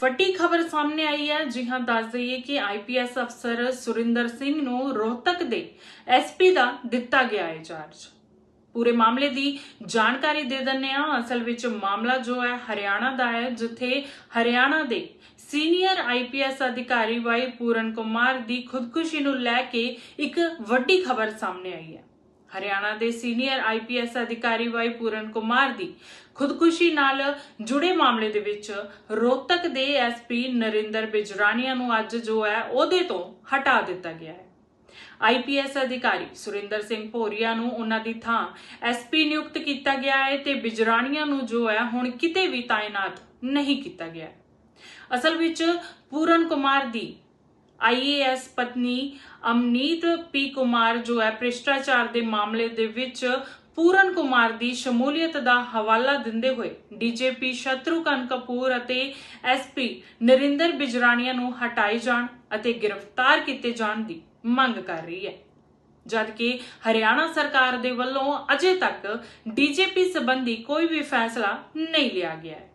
ਵੱਡੀ ਖਬਰ ਸਾਹਮਣੇ ਆਈ ਹੈ। ਜੀ ਹਾਂ, ਦੱਸ ਦਈਏ ਕਿ ਆਈਪੀਐਸ ਅਫਸਰ ਸੁਰਿੰਦਰ ਸਿੰਘ ਨੂੰ ਰੋਹਤਕ ਦੇ ਐਸਪੀ ਦਾ ਦਿੱਤਾ ਗਿਆ ਹੈ ਚਾਰਜ ਪੂਰੇ ਮਾਮਲੇ ਦੀ ਜਾਣਕਾਰੀ ਦੇ ਦਿੰਨੇ ਆ ਅਸਲ ਵਿੱਚ ਮਾਮਲਾ ਜੋ ਹੈ, ਹਰਿਆਣਾ ਦਾ ਹੈ, ਜਿੱਥੇ ਹਰਿਆਣਾ ਦੇ ਸੀਨੀਅਰ ਆਈਪੀਐਸ ਅਧਿਕਾਰੀ ਵਾਈ ਪੂਰਨ ਕੁਮਾਰ ਦੀ ਖੁਦਕੁਸ਼ੀ ਨੂੰ ਲੈ ਕੇ ਇੱਕ ਵੱਡੀ ਖਬਰ ਸਾਹਮਣੇ ਆਈ ਹੈ। ਹਰਿਆਣਾ ਦੇ ਸੀਨੀਅਰ ਆਈਪੀਐਸ ਅਧਿਕਾਰੀ ਵਾਈ ਪੂਰਨ ਕੁਮਾਰ ਦੀ ਖੁਦਕੁਸ਼ੀ ਨਾਲ ਜੁੜੇ ਮਾਮਲੇ ਦੇ ਵਿੱਚ ਰੋਹਤਕ ਦੇ ਐਸਪੀ ਨਰਿੰਦਰ ਬਿਜਰਾਨੀਆ ਨੂੰ ਅੱਜ ਜੋ ਹੈ ਉਹਦੇ ਤੋਂ ਹਟਾ ਦਿੱਤਾ ਗਿਆ ਹੈ। ਆਈਪੀਐਸ ਅਧਿਕਾਰੀ ਸੁਰਿੰਦਰ ਸਿੰਘ ਭੋਰੀਆ ਨੂੰ ਉਹਨਾਂ ਦੀ ਥਾਂ ਐਸਪੀ ਨਿਯੁਕਤ ਕੀਤਾ ਗਿਆ ਹੈ ਤੇ ਬਿਜਰਾਨੀਆ ਨੂੰ ਜੋ ਹੈ ਹੁਣ ਕਿਤੇ ਵੀ ਤਾਇਨਾਤ ਨਹੀਂ ਕੀਤਾ ਗਿਆ ਅਸਲ ਵਿੱਚ ਪੂਰਨ ਕੁਮਾਰ ਦੀ ਆਈਏਐਸ ਪਤਨੀ ਅਮਨੀਤ ਪੀ ਕੁਮਾਰ ਜੋ ਹੈ ਭ੍ਰਿਸ਼ਟਾਚਾਰ ਦੇ ਮਾਮਲੇ ਦੇ ਵਿੱਚ ਪੂਰਨ ਕੁਮਾਰ ਦੀ ਸ਼ਮੂਲੀਅਤ ਦਾ ਹਵਾਲਾ ਦਿੰਦੇ ਹੋਏ ਡੀਜੀਪੀ ਸ਼ਤਰੂਕਨ ਕਪੂਰ ਅਤੇ ਐਸਪੀ ਨਰਿੰਦਰ ਬਿਜਰਾਨੀਆ ਨੂੰ ਹਟਾਏ ਜਾਣ ਅਤੇ ਗ੍ਰਿਫਤਾਰ ਕੀਤੇ ਜਾਣ ਦੀ ਮੰਗ ਕਰ ਰਹੀ ਹੈ। ਜਦਕਿ ਹਰਿਆਣਾ ਸਰਕਾਰ ਦੇ ਵੱਲੋਂ ਅਜੇ ਤੱਕ ਡੀਜੀਪੀ ਸੰਬੰਧੀ ਕੋਈ ਵੀ ਫੈਸਲਾ ਨਹੀਂ ਲਿਆ ਗਿਆ ਹੈ।